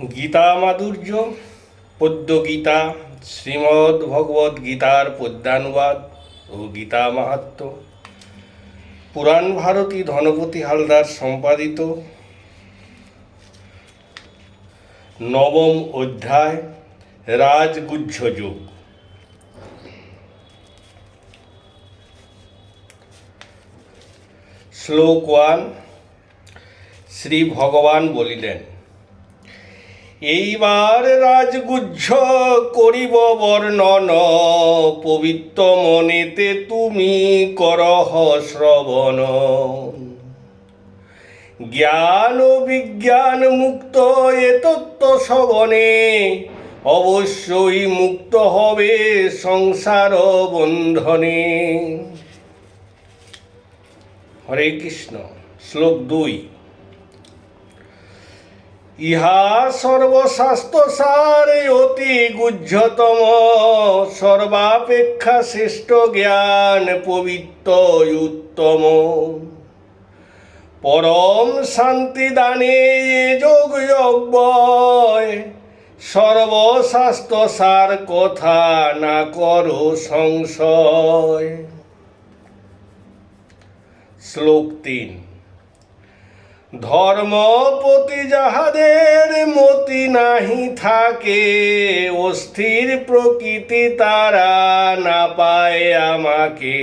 গীতা মাধুর্য পদ্য গীতা শ্রীমদ্ ভগবদ গীতার পদ্যানুবাদ ও গীতা মাহাত্ম। পুরাণ ভারতী ধনপতি হালদার সম্পাদিত। নবম অধ্যায়, রাজগুহ্য যুগ। শ্লোক ওয়ান, শ্রী ভগবান বলিলেন এইবার রাজগুহ্য করিব বর্ণন, পবিত্র মনেতে তুমি করহ শ্রবণ। জ্ঞান ও বিজ্ঞান মুক্ত এ তত্ত্ব শ্রবণে, অবশ্যই মুক্ত হবে সংসার বন্ধনে। হরে কৃষ্ণ, শ্লোক দুই। ইহা সর্বশাস্ত্র সার অতি গুহ্যতম সর্বাপেক্ষা শ্রেষ্ঠ জ্ঞান পবিত্র উত্তম। পরম শান্তি দানে এ যোগ যজ্ঞয়। সর্বশাস্ত্র সার কথা না করো সংশয়। শ্লোক তিন। ধর্মপতি যাহাদের মতি নাহি থাকে, অস্থির প্রকৃতি তারা না পায় আমাকে।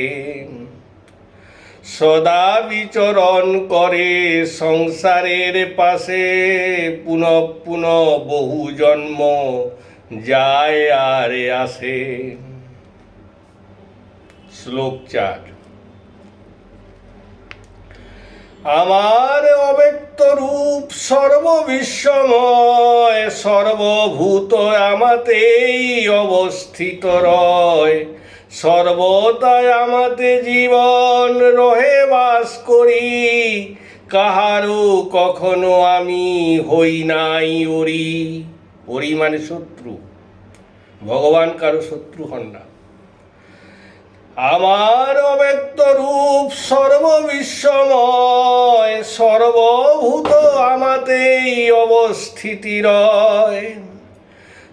সদা বিচরণ করে সংসারের পাশে, পুনঃ পুনঃ বহু জন্ম যায় আর আসে। শ্লোক চার। আমার অব্যক্ত রূপ সর্ববিশ্বময়, সর্বভূত আমাতেই অবস্থিত রয়। সর্বদাই আমাতে জীবন রহে বাস করি, কাহারও কখনো আমি হই নাই ওরি ওরি মানে শত্রু। ভগবান কারও শত্রু হন না। আমার অব্যক্ত রূপ সর্ববিশ্বময়, সর্বভূত আমাতেই অবস্থিতি রয়।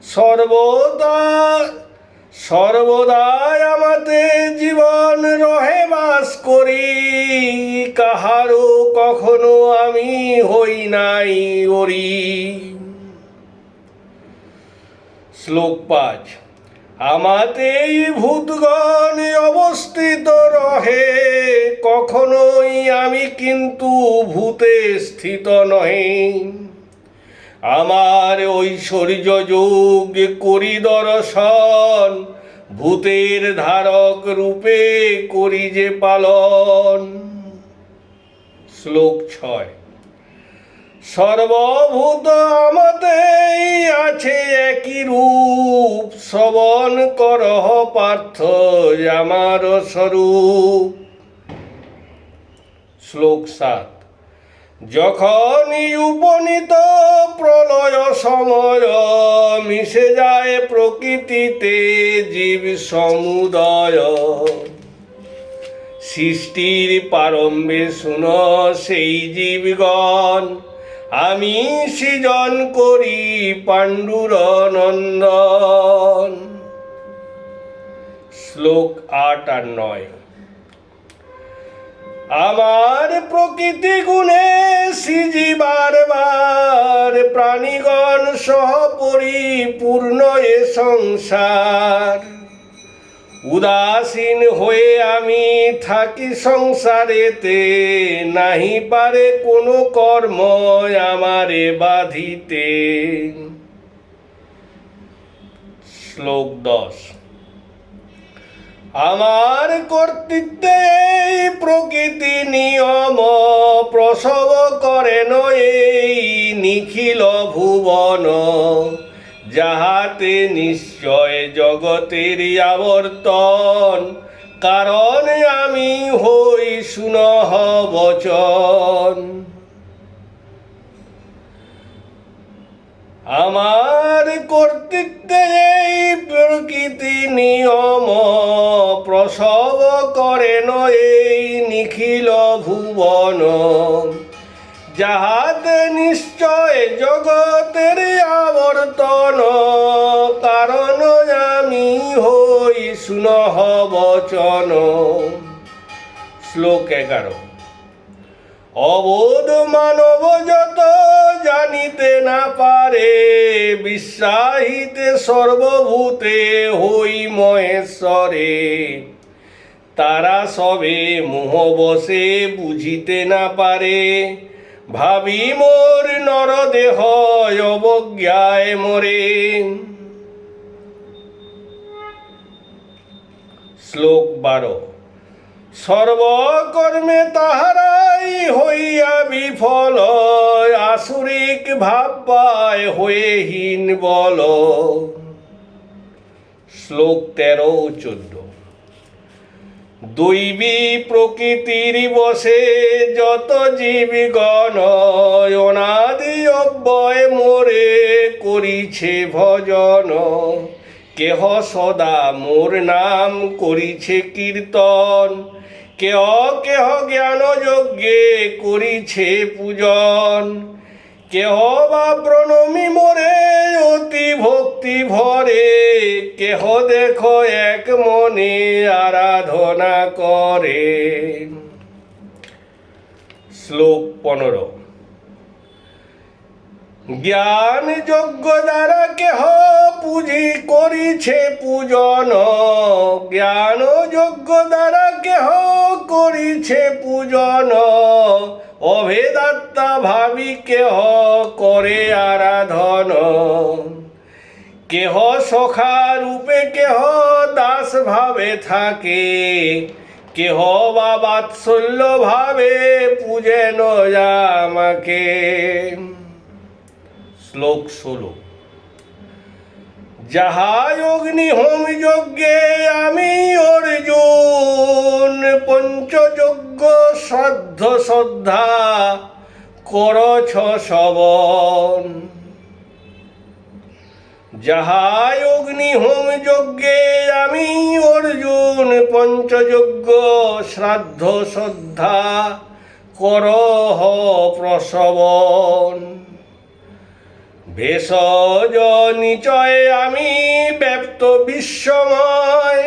সর্বদা, সর্বদাই আমাতে জীবন রহে বাস করি, কাহারও কখনো আমি হই নাই ওরি। শ্লোক পাঁচ। আমাতেই ভূতগণ অবস্থিত রহে, কখনোই আমি কিন্তু ভূতে স্থিত নহে। আমার ঐশ্বর্য যোগ করি দর্শন, ভূতের ধারক রূপে করি যে পালন। শ্লোক ছয়। সর্বভূত আমাতেই আছে একই রূপ। শ্রবণ করহ পার্থ আমার স্বরূপ। শ্লোক সাত। যখনই উপনীত প্রলয় সময় মিশে যায় প্রকৃতিতে জীব সমুদয়। সৃষ্টির প্রারম্ভে শুন সেই জীবগণ। আমি সৃজন করি পাণ্ডুর নন্দন শ্লোক আট আর নয়। আমার প্রকৃতি গুণে সিজিবার বার প্রাণীগণ সহ পরিপূর্ণ এ সংসার। উদাসীন হয়ে আমি থাকি সংসারেতে, নাহি পারে কোনো কর্ম আমারে বাধিতে। শ্লোক দশ। আমার কর্তৃত্বে প্রকৃতি নিয়ম প্রসব করেন এই নিখিল ভুবন। যাহাতে নিশ্চয় জগতের আবর্তন, কারণ আমি হই সুনহ বচন। আমার কর্তৃত্বে এই প্রকৃতি নিয়ম প্রসব করেন এই নিখিল ভুবন যাহাতে আবর্তন কারণ আমি হই সুনহ বচন। শ্লোক এগারো। অবোধ মানব যত জানিতে না পারে বিশ্বাহিতে সর্বভূতে হই মহেশ্বরে। তারা সবে মোহ বসে বুঝিতে না পারে ভাবি মোর নরদেহ অবজ্ঞায় মরে। শ্লোক বারো, সর্বকর্মে তাহারাই হইয়া বিফল, আসুরিক ভাব পায় হয়ে হীন বল। শ্লোক তেরো চোদ্দ দৈবী প্রকৃতির বসে যত জীবগণ অনাদি অব্যয় মোরে করিছে ভজন। কেহ সদা মোর নাম করিছে কীর্তন। কেহ কেহ জ্ঞান যজ্ঞে করিছে পূজন। কেহ বা প্রণমী মোরে অতি ভক্তি ভরে। কেহ দেখো এক মনে আরাধনা করে। শ্লোক পনেরো। জ্ঞান যজ্ঞ দ্বারা কেহ পুঁজি করিছে পূজন। জ্ঞান যোগ্য দ্বারা কেহ করিছে পূজন। অভেদাত্মা ভাবি কেহ করে আরাধন। কেহ সখা রূপে, কেহ দাস ভাবে থাকে। কেহ বা বাৎসল্য ভাবে পূজেন আমাকে। শ্লোক ষোলো। যাহাই অগ্নি হোম যজ্ঞে আমি অর্জুন, পঞ্চযজ্ঞ, শ্রাদ্ধ শ্রদ্ধা করছ শবন যাহাই অগ্নি হোম যজ্ঞে আমি অর্জুন, পঞ্চযজ্ঞ, শ্রাদ্ধ শ্রদ্ধা করহ প্রসবন। ভেষজ নিচয় আমি ব্যপ্ত বিশ্বময়।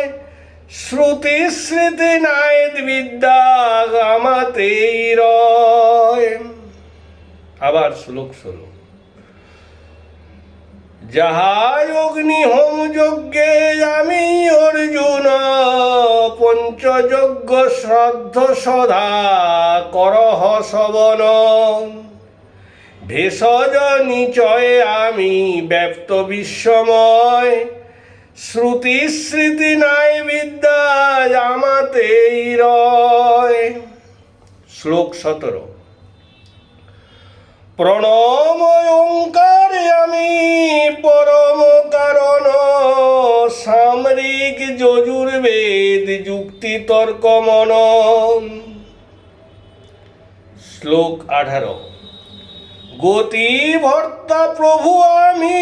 শ্রুতি স্মৃতি নায়দ বিদ্যা আমাতেই রয়। আবার শ্লোক শ্লোক যাহাই অগ্নি হোম যজ্ঞে আমি অর্জুন, পঞ্চযজ্ঞ শ্রদ্ধ সদা করহ শবন ভেষজ নিচয়ে আমি ব্যপ্ত বিশ্বময়। শ্রুতি স্মৃতি নাই বিদ্যা আমাতেই রয়। শ্লোক সতেরো। প্রণম ওঙ্কারে আমি পরম কারণ, সামরিক যজুর্বেদ যুক্তি তর্ক শ্লোক আঠারো। গতি ভর্তা প্রভু আমি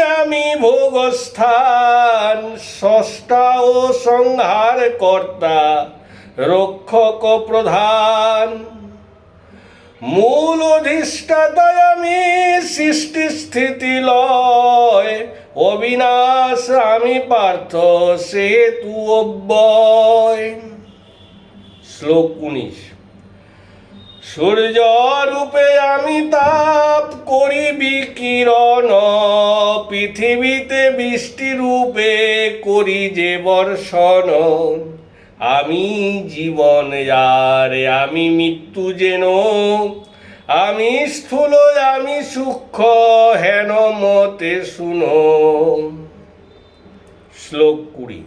আমি ভোগস্থান, স্রষ্টা ও সংহার কর্তা, রক্ষক প্রধান। মূল অধিষ্ঠাতায় আমি, সৃষ্টি স্থিতি লয়, অবিনাশ আমি পার্থ, সেতু অব্যয়। শ্লোক উনিশ। সূর্য রূপে আমি তাপ করি বিকিরণ। পৃথিবীতে বৃষ্টি রূপে করি যে বর্ষণ। আমি জীবন যার, আমি মৃত্যু যেন। আমি স্থূল, আমি সূক্ষ্ম, হেন মতে শুনো। শ্লোক কুড়ি।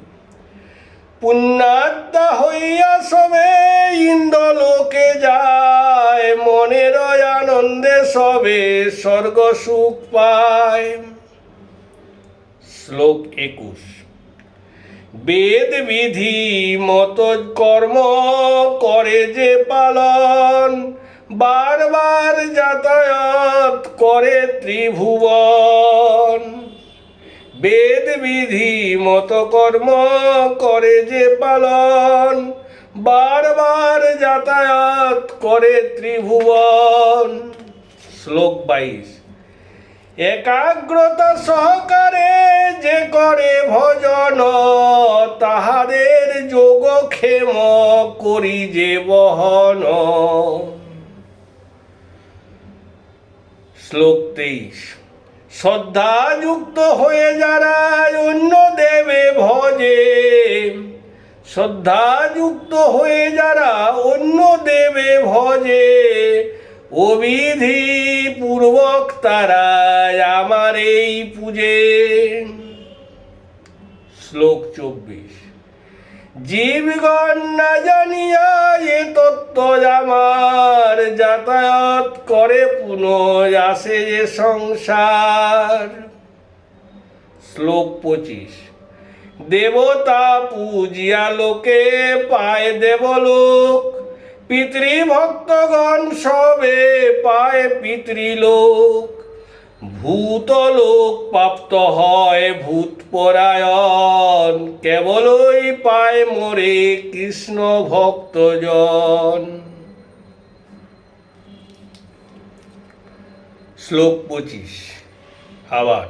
পুণ্যাত্মা হইয়া সবে ইন্দ্রলোকে যায়, মনের আনন্দে সবে স্বর্গ সুখ পায়। শ্লোক একুশ। বেদ বিধি মত কর্ম করে যে পালন, বারবার যাতায়াত করে ত্রিভুবন। বেদ বিধি মত কর্ম করে যে পালন, বারবার যাতায়াত করে ত্রিভুবন। শ্লোক বাইশ, একাগ্রতা সহকারে যে করে ভজন, তাহাদের যোগক্ষেম করি যে বহন। শ্লোক তেইশ শ্রদ্ধাযুক্ত হয়ে যারা অন্য দেবে ভজে, শ্রদ্ধাযুক্ত হয়ে যারা অন্য দেবে ভজে, অবিধি পূর্বক তারা আমার এই পূজে। শ্লোক চব্বিশ। জীবগণ না জানিয়া এ তত্ত্ব আমার যাতায়াত করে পুনঃ আসে যে সংসার। শ্লোক পঁচিশ। দেবতা পূজিয়া লোকে পায় দেবলোক, পিতৃভক্তগণ সবে পায় পিতৃলোক। ভূতলোক প্রাপ্ত হয় ভূত পরায়ণ কেবলই পায় মোরে কৃষ্ণ ভক্তজন। শ্লোক পঁচিশ। আবার,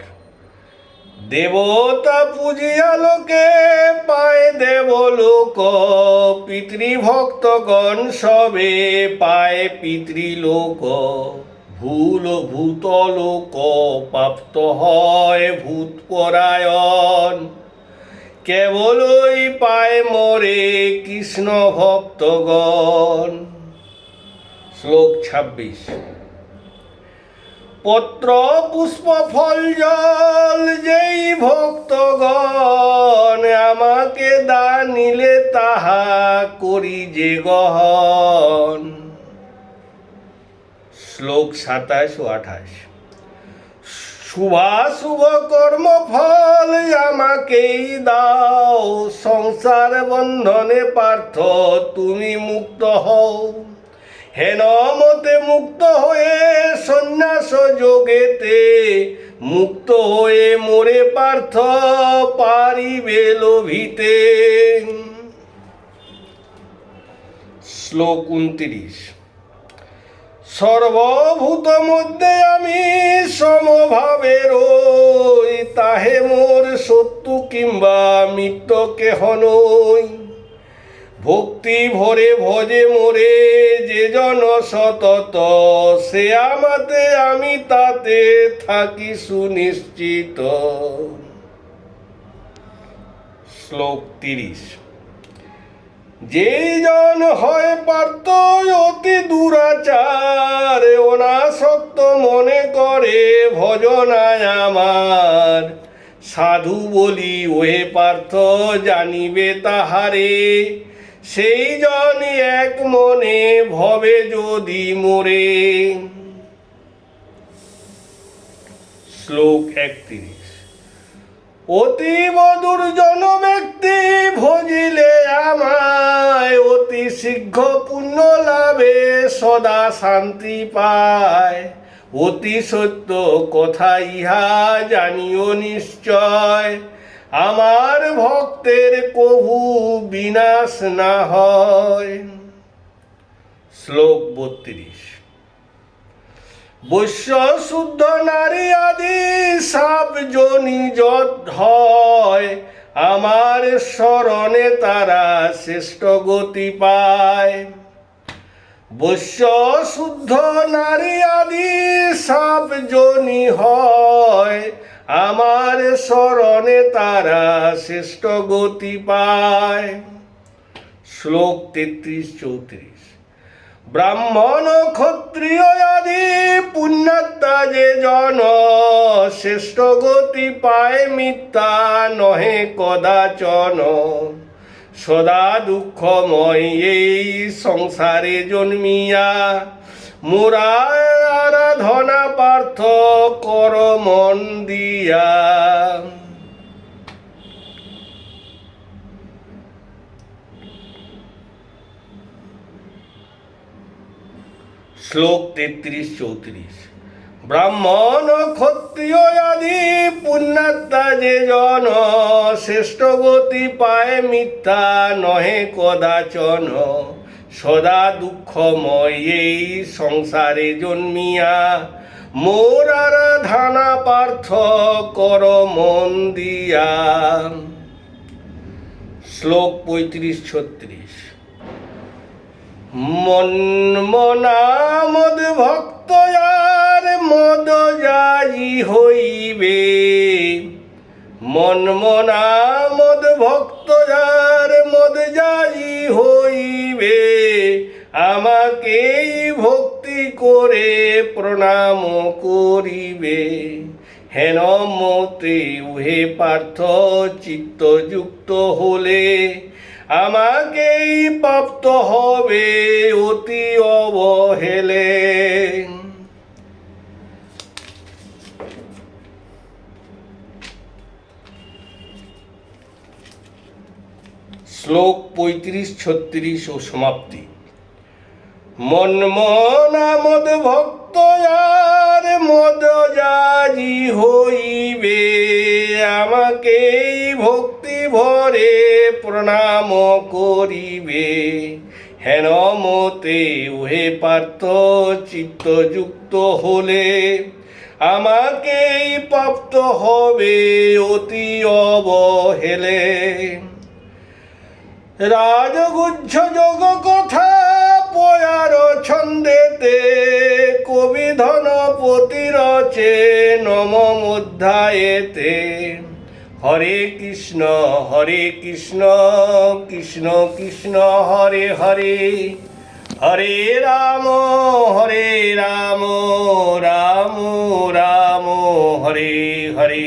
দেবতা পূজিয়া লোকে পায় দেবলোক, পিতৃভক্তগণ সবে পায় পিতৃলোক। ভুল ভূতলোক প্রাপ্ত হয় ভূত পরায়ণ কেবলই পায় মরে কৃষ্ণ ভক্তগণ শ্লোক ছাব্বিশ। পত্র পুষ্প ফল জল, যেই ভক্তগণ আমাকে দানিলে তাহা করি যে গহন। শ্লোক সাতাশ ও আঠাশ। শুভাশুভ কর্ম ফল আমাকেই দাও, সংসার বন্ধনে পার্থ, তুমি মুক্ত হও। হেন মতে মুক্ত হয়ে সন্ন্যাস যোগেতে মুক্ত হয়ে মোরে পার্থ, পারিবে লোভিতে। শ্লোক উনত্রিশ। সর্বভূত মধ্যে আমি সমভাবে রই, তাহে মোর সত্য কিংবা মিত্র কেহ নই। ভক্তি ভরে ভজে মোরে যে জন সতত, সে আমাতে আমি তাতে থাকি সুনিশ্চিত। শ্লোক তিরিশ। যেই জন হয় পার্থ অতি দুরাচার, অনাসক্ত মনে করে ভজনায় আমার। সাধু বলি, ওহে পার্থ, জানিবে তাহারে। সেই জন এক মনে ভবে যদি মোরে। শ্লোক একত্রিশ। অতীব দুর্জন ব্যক্তি ভজিলে অতি শীঘ্র পুণ্য লাভে সদা শান্তি পায়। অতি সত্য কথা ইহা জানিও নিশ্চয়। আমার ভক্তের কভু বিনাশ না হয়। শ্লোক বত্রিশ। বৈশ্য শুদ্ধ নারী আদি সব জনি যত হয়। আমার স্মরণে তারা শ্রেষ্ঠ গতি পায়। বৈশ্য শুদ্ধ নারী আদি সব জনি হয়। আমার স্মরণে তারা শ্রেষ্ঠ গতি পায়। শ্লোক তেত্রিশ চৌত্রিশ। ব্রাহ্মণ ক্ষত্রিয় আদি পুণ্যাত্মা যে জন, শ্রেষ্ঠ গতি পায় মিথ্যা নহে কদাচন। সদা দুঃখময় এই সংসারে জন্মিয়া মোরা আরাধনা পার্থ কর মন দিয়া। শ্লোক তেত্রিশ চৌত্রিশ। ব্রাহ্মণ ক্ষত্রিয় আদি পুণ্যাত্মা যে জন, শ্রেষ্ঠ গতি পায় মিথ্যা নহে কদাচন। সদা দুঃখময় এই সংসারে জন্মিয়া, মোর আরাধনা পার্থ কর মন দিয়া। শ্লোক পঁয়ত্রিশ ছত্রিশ। মন মনামদ ভক্ত আর মদ যাই হইবে। মন মনামদ ভক্ত যার মদ যাই হইবে। আমাকেই ভক্তি করে প্রণাম করিবে। হেন মতে উহে পার্থ চিত্তযুক্ত হলে আমাকেই প্রাপ্ত হবে অতি অবহেলে। শ্লোক পঁয়ত্রিশ ছত্রিশ ও সমাপ্তি। মন মনামদ ভক্ত আর মদ যাজি হইবে। আমাকেই ভক্তি ভরে প্রণাম করিবে। হেন মতে উহে পার্থ, চিত্তযুক্ত হলে আমাকেই প্রাপ্ত হবে অতি অবহেলে। রাজগুচ্ছ যোগ কথা পয়ার ছন্দেতে কবি ধনপতি রচে নম অধ্যায়েতে হরে কৃষ্ণ হরে কৃষ্ণ কৃষ্ণ কৃষ্ণ, হরে হরে। হরে রাম হরে রাম রাম রাম, হরে হরে।